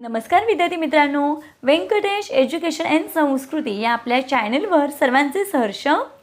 नमस्कार विद्यार्थी मित्रांनो. व्यंकटेश एज्युकेशन अँड संस्कृती या आपल्या चॅनलवर सर्वांचे सहर्ष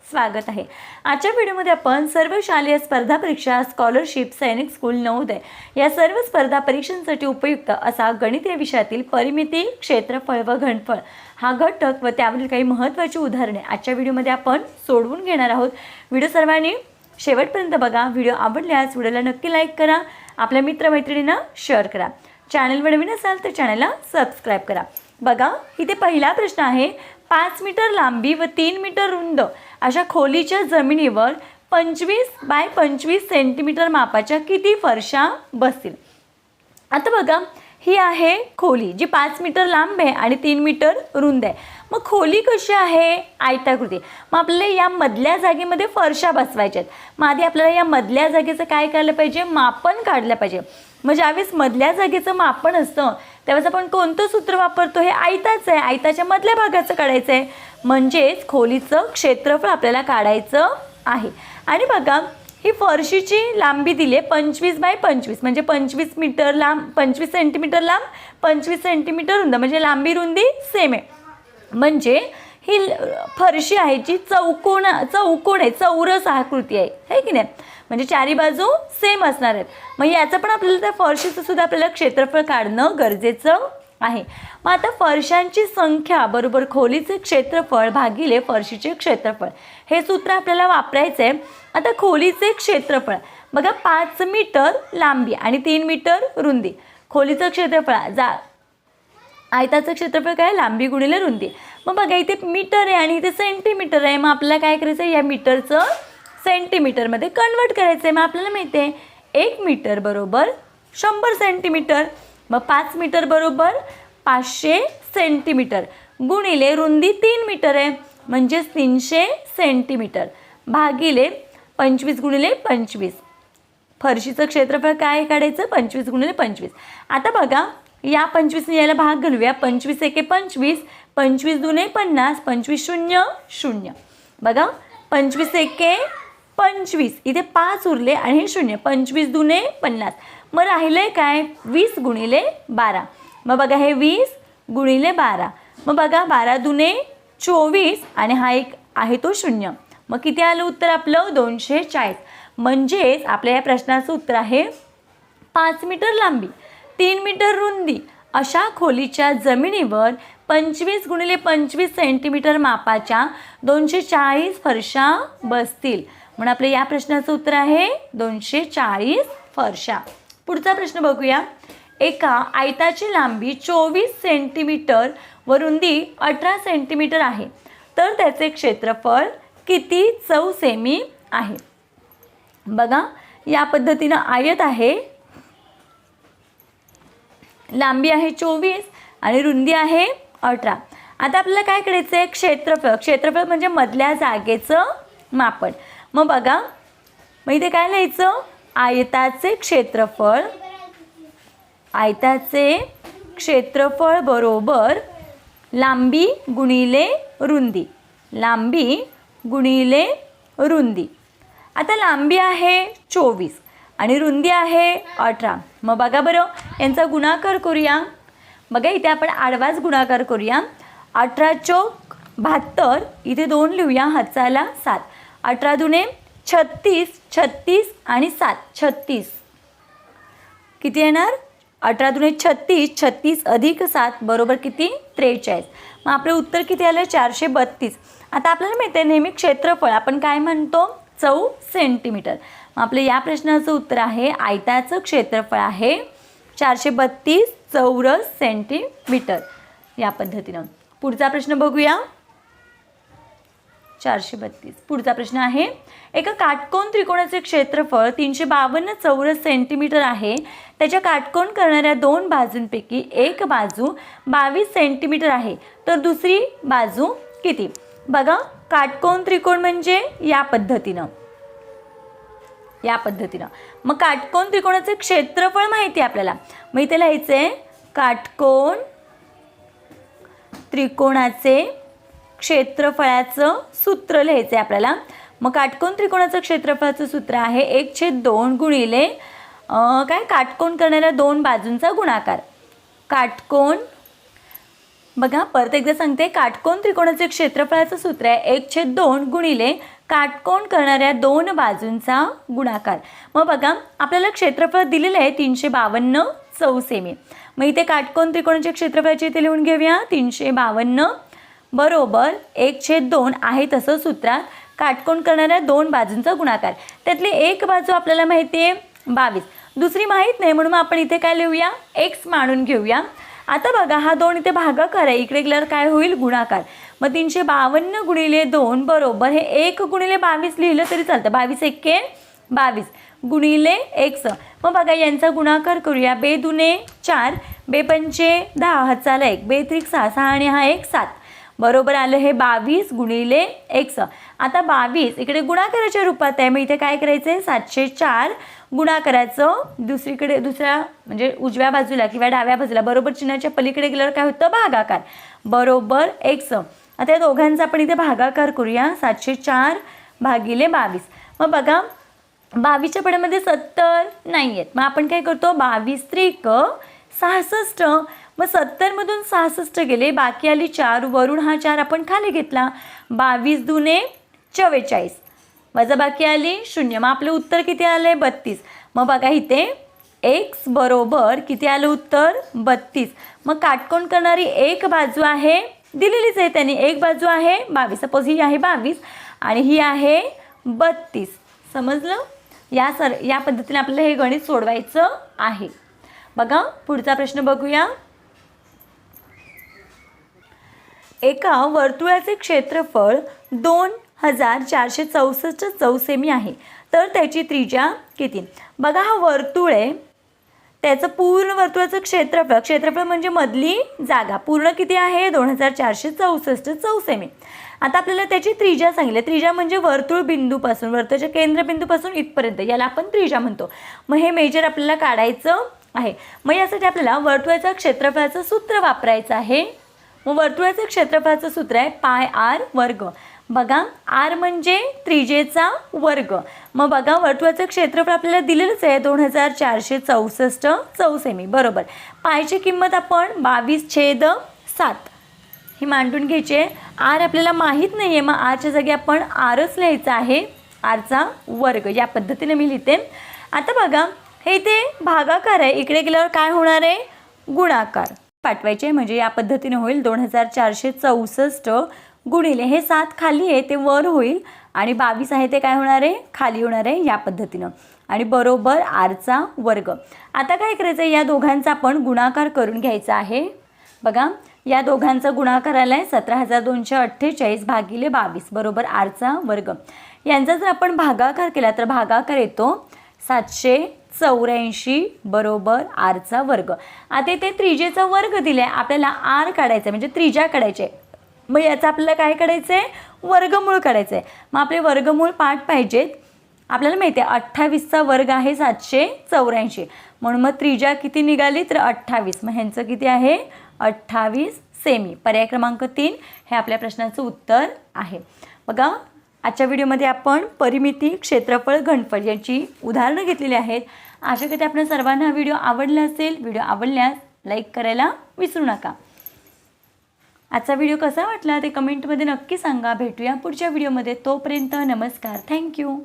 स्वागत आहे. आजच्या व्हिडिओमध्ये आपण सर्व शालेय स्पर्धा परीक्षा स्कॉलरशिप सैनिक स्कूल नवोदय या सर्व स्पर्धा परीक्षांसाठी उपयुक्त असा गणित या विषयातील परिमिती क्षेत्रफळ व घनफळ हा घटक व त्यावरील काही महत्त्वाची उदाहरणे आजच्या व्हिडिओमध्ये आपण सोडवून घेणार आहोत. व्हिडिओ सर्वांनी शेवटपर्यंत बघा. व्हिडिओ आवडल्यास व्हिडिओला नक्की लाईक करा. आपल्या मित्रमैत्रिणींना शेअर करा. चॅनलवर नवीन असाल तर चॅनलला सबस्क्राईब करा. बघा इथे पहिला प्रश्न आहे पाच मीटर लांबी व तीन मीटर रुंद अशा खोलीच्या जमिनीवर पंचवीस बाय पंचवीस सेंटीमीटर मापाच्या किती फरशा बसतील? आता बघा ही आहे खोली जी पाच मीटर लांब आहे आणि तीन मीटर रुंद आहे. मग खोली कशी आहे? आयताकृती. मग आपल्याला या मधल्या जागेमध्ये फरशा बसवायच्या आहेत. मग आधी आपल्याला या मधल्या जागेचं काय करायला पाहिजे? मापन काढलं पाहिजे. मग ज्यावेळेस मधल्या जागेचं मापन असतं त्यावेळेस आपण कोणतं सूत्र वापरतो? हे आयताचं आहे. आयताच्या मधल्या भागाचं काढायचं आहे. म्हणजेच खोलीचं क्षेत्रफळ आपल्याला काढायचं आहे. आणि बघा ही फरशीची लांबी दिली आहे पंचवीस बाय पंचवीस. म्हणजे पंचवीस मीटर लांब पंचवीस सेंटीमीटर लांब पंचवीस सेंटीमीटर रुंद. म्हणजे लांबी रुंदी सेम आहे. म्हणजे ही फरशी आहे जी चौकोन चौकोन आहे चौरस आकृती आहे. है की नाही? म्हणजे चारी बाजू सेम असणार आहेत. मग याचं पण आपल्याला त्या फरशीचं सुद्धा आपल्याला क्षेत्रफळ काढणं गरजेचं आहे. मग आता फरशांची संख्या बरोबर खोलीचे क्षेत्रफळ भागिले फरशीचे क्षेत्रफळ. हे सूत्र आपल्याला वापरायचं आहे आता खोलीचे क्षेत्रफळ. बघा पाच मीटर लांबी आणि तीन मीटर रुंदी. खोलीचं क्षेत्रफळ जा आयताचं क्षेत्रफळ काय? लांबी गुणिले रुंदी. मग बघा इथे मीटर आहे आणि इथे सेंटीमीटर आहे. मग आपल्याला काय करायचं आहे या मीटरचं सेंटीमीटरमध्ये कन्वर्ट करायचं आहे मग आपल्याला माहिती आहे एक मीटर बरोबर शंभर सेंटीमीटर मग पाच मीटर बरोबर पाचशे सेंटीमीटर गुणिले रुंदी तीन मीटर आहे. म्हणजेच तीनशे सेंटीमीटर. भागिले पंचवीस गुणिले पंचवीस. फरशीचं क्षेत्रफळ काय काढायचं? पंचवीस गुणिले पंचवीस. आता बघा या पंचवीसने याला भाग घालूया. पंचवीस एके पंचवीस पंचवीस दुने पन्नास पंचवीस शून्य शून्य. बघा पंचवीस एके पंचवीस. इथे पाच उरले आणि हे शून्य. पंचवीस दुने पन्नास. मग राहिलं आहे काय? वीस गुणिले बारा. मग बघा हे वीस गुणिले बारा. मग बघा बारा दुने चोवीस आणि हा एक आहे तो शून्य. मग किती आलं उत्तर आपलं? दोनशे चाळीस. म्हणजेच आपल्या या प्रश्नाचं उत्तर आहे पाच मीटर लांबी तीन मीटर रुंदी. अशा खोलीच्या जमिनीवर पंचवीस गुणिले पंचवीस सेंटीमीटर मापाच्या दोनशे चाळीस फरशा बसतील. म्हणून आपल्या या प्रश्नाचं उत्तर आहे दोनशे चाळीस फरशा. पुढचा प्रश्न बघूया. एका आयताची लांबी चोवीस सेंटीमीटर व रुंदी अठरा सेंटीमीटर आहे. तर त्याचे क्षेत्रफळ किती चौ सेमी आहे? बघा या पद्धतीनं आयत आहे. लांबी आहे चोवीस आणि रुंदी आहे अठरा. आता आपल्याला काय करायचं आहे क्षेत्रफळ. क्षेत्रफळ म्हणजे मधल्या जागेचं मापन. मग बघा मग इथे काय लिहायचं? आयताचे क्षेत्रफळ. आयताचे क्षेत्रफळ बरोबर लांबी गुणिले रुंदी. लांबी गुणिले रुंदी. आता लांबी आहे चोवीस आणि रुंदी आहे अठरा. मग बघा बरं यांचा गुणाकार करूया. बघा इथे आपण आडवाच गुणाकार करूया. अठरा चौक बहात्तर इथे दोन लिहूया हाताला सात. अठरा दुने छत्तीस छत्तीस आणि सात. छत्तीस. किती येणार? अठरा दुने छत्तीस छत्तीस अधिक सात बरोबर किती? त्रेचाळीस. मग आपलं उत्तर किती आलं? चारशे बत्तीस. आता आपल्याला माहिती आहे नेहमी क्षेत्रफळ. आपण काय म्हणतो? चौ सेंटीमीटर. मग आपलं या प्रश्नाचं उत्तर आहे आयताचं क्षेत्रफळ आहे चारशे बत्तीस चौरस सेंटीमीटर. या पद्धतीनं. पुढचा प्रश्न बघूया. चारशे बत्तीस. पुढचा प्रश्न आहे एका काटकोन त्रिकोणाचे क्षेत्रफळ तीनशे बावन्न चौरस सेंटीमीटर आहे. त्याच्या काटकोण करणाऱ्या दोन बाजूंपैकी एक बाजू बावीस सेंटीमीटर आहे तर दुसरी बाजू किती? बघा काटकोन त्रिकोण म्हणजे या पद्धतीनं. या पद्धतीनं. मग काटकोन त्रिकोणाचे क्षेत्रफळ माहिती आहे आपल्याला. मग इथे लिहायचं आहे काटकोन त्रिकोणाचे क्षेत्रफळाचं सूत्र लिहायचं आहे आपल्याला. मग काटकोन त्रिकोणाचं क्षेत्रफळाचं सूत्र आहे एक छेद दोन गुणिले काय? काटकोण करणाऱ्या दोन बाजूंचा गुणाकार. काटकोण बघा परत एकदा सांगते. काटकोण त्रिकोणाचे क्षेत्रफळाचं सूत्र आहे एक छेद दोन गुणिले काटकोण करणाऱ्या दोन बाजूंचा गुणाकार. मग बघा आपल्याला क्षेत्रफळ दिलेलं आहे तीनशे बावन्न चौसेमी मग इथे काटकोण त्रिकोणाचे क्षेत्रफळाची इथे लिहून घेऊया. तीनशे बावन्न बरोबर एक छेद दोन आहे तसं सूत्रात काटकोण करणाऱ्या दोन बाजूंचा गुणाकार. त्यातली एक बाजू आपल्याला माहिती आहे बावीस. दुसरी माहीत नाही म्हणून आपण इथे काय लिहूया? एक्स मानून घेऊया. आता बघा हा दोन इथे भागाकार आहे. इकडे गेल्यावर काय होईल? गुणाकार. मग तीनशे बावन्न गुणिले दोन बरोबर हे एक गुणिले बावीस लिहिलं तरी चालतं. बावीस एक्के बावीस गुणिले एक्स मग बघा यांचा गुणाकार करूया. बे दुने चार बे पंचे दहा हाताला एक. बे त्रिक सहा सहा आणि हा एक सात. बरोबर आलं हे बावीस गुणिले एक्स आता बावीस इकडे गुणाकाराच्या रूपात आहे. मग इथे काय करायचं आहे सातशे चार गुणाकाराचं दुसरीकडे दुसऱ्या म्हणजे उजव्या बाजूला किंवा डाव्या बाजूला बरोबर चिन्हाच्या पलीकडे गेल्यावर काय होतं? भागाकार. बरोबर एक्स आता या दोघांचा आपण इथे भागाकार करूया. सातशे चार भागिले बावीस. मग बघा बावीसच्या पड्यामध्ये सत्तर नाही आहेत मग आपण काय करतो? बावीस त्रिक सहासष्ट. मग सत्तरमधून सहासष्ट गेले. बाकी आली चार. वरून हा चार. आपण खाली घेतला. बावीस दुने चव्वेचाळीस. वजा बाकी आली शून्य. मग आपलं उत्तर किती आलं आहे बत्तीस. मग बघा इथे एक्स बरोबर किती आलं उत्तर? बत्तीस. मग काटकोण करणारी एक बाजू आहे दिलेलीच आहे त्यांनी. एक बाजू आहे बावीस. सपोज ही आहे बावीस आणि ही आहे बत्तीस. समजलं? या सर या पद्धतीने आपल्याला हे गणित सोडवायचं आहे. बघा पुढचा प्रश्न बघूया. एका वर्तुळाचे क्षेत्रफळ दोन हजार चारशे चौसष्ट चौसेमी आहे. तर त्याची त्रिज्या किती? बघा हा वर्तुळ आहे. त्याचं पूर्ण वर्तुळाचं क्षेत्रफळ क्षेत्रफळ म्हणजे मधली जागा. पूर्ण किती आहे? दोन हजार चारशे चौसष्ट चौसेमी. आता आपल्याला त्याची त्रिज्या सांगितली. त्रिज्या म्हणजे वर्तुळ बिंदूपासून वर्तुळाच्या केंद्रबिंदूपासून इथपर्यंत. याला आपण त्रिज्या म्हणतो. मग हे मेजर आपल्याला काढायचं आहे. मग यासाठी आपल्याला वर्तुळाच्या क्षेत्रफळाचं सूत्र वापरायचं आहे. मग वर्तुळाचं क्षेत्रफळाचं सूत्र आहे पाय आर वर्ग. बघा आर म्हणजे त्रिजेचा वर्ग. मग बघा वर्तुळाचं क्षेत्रफळ आपल्याला दिलेलंच आहे दोन हजार चारशे चौसष्ट चौसेमी. बरोबर. पायची किंमत आपण बावीस छेद सात. ही मांडून घ्यायची आहे. आर आपल्याला माहीत नाही आहे मग आरच्या जागी आपण आरच लिहायचा आहे. आरचा वर्ग. या पद्धतीने मी लिहिते. आता बघा हे इथे भागाकार आहे. इकडे गेल्यावर काय होणार आहे? गुणाकार. पाठवायचे म्हणजे या पद्धतीने होईल. दोन हजार चारशे चौसष्ट गुणिले हे सात खाली आहे ते वर होईल. आणि बावीस आहे ते काय होणार आहे? खाली होणार आहे या पद्धतीनं. आणि बरोबर आरचा वर्ग. आता काय करायचं आहे? या दोघांचा आपण गुणाकार करून घ्यायचा आहे. बघा या दोघांचा गुणाकार आला आहे सतरा हजार दोनशे अठ्ठेचाळीस भागिले बावीस. बरोबर आरचा वर्ग. यांचा जर आपण भागाकार केला तर भागाकार येतो सातशे चौऱ्याऐंशी बरोबर आरचा वर्ग. आता इथे त्रिजेचा वर्ग दिला आहे आपल्याला आर काढायचा आहे म्हणजे त्रिजा काढायचे आहे मग याचं आपल्याला काय काढायचं आहे वर्गमूळ काढायचं आहे मग आपले वर्गमूळ पाठ पाहिजेत. आपल्याला माहिती आहे अठ्ठावीसचा वर्ग आहे सातशे चौऱ्याऐंशी. म्हणून मग त्रिजा किती निघाली? तर अठ्ठावीस. मग ह्यांचं किती आहे? अठ्ठावीस सेमी. पर्याय क्रमांक तीन हे आपल्या प्रश्नाचं उत्तर आहे. बघा आजच्या व्हिडिओमध्ये आपण परिमिती क्षेत्रफळ घनफळ यांची उदाहरणं घेतलेली आहेत. आशा करते आपण सर्वांना हा व्हिडिओ आवडला असेल. व्हिडिओ आवडल्यास लाईक करायला विसरू नका. आजचा व्हिडिओ कसा वाटला ते कमेंटमध्ये नक्की सांगा. भेटूया पुढच्या व्हिडिओमध्ये. तोपर्यंत नमस्कार. थँक्यू.